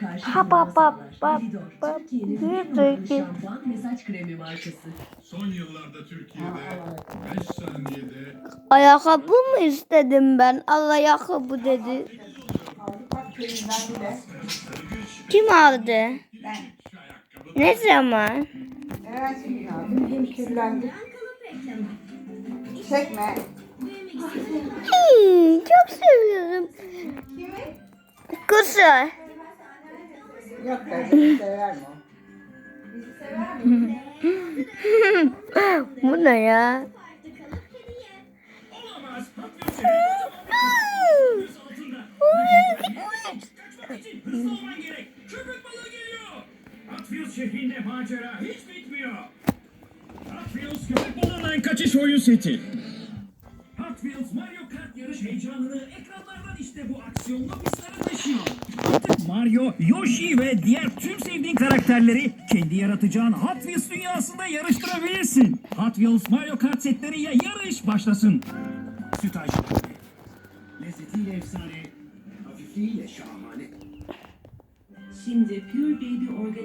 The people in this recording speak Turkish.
karşı Türkiye'nin dakika. şampuan ve saç kremi markası. Son yıllarda Türkiye'de 5 saniyede Ayakkabı mı istedim ben? Al ayakkabı dedi. Kim aldı? Ben. Ne zaman? Hem kirlendi. Çekme. Hmm, çok seviyorum. Kimi? Kızı. Yok bizi sever mi? Bizi sever mi? Bu ne ya? Şehrinde macera hiç bitmiyor. Köpek balığından kaçış oyun seti. Hot Wheels Mario Kart yarış heyecanını ekranlardan işte bu aksiyonlu pistlere taşıyor. Mario, Yoshi ve diğer tüm sevdiğin karakterleri kendi yaratacağın Hot Wheels dünyasında yarıştırabilirsin. Hot Wheels Mario Kart setleriyle yarış başlasın. Sütaş. Lezzetiyle efsane, hafifliğiyle şahane. Şimdi Pure Baby organik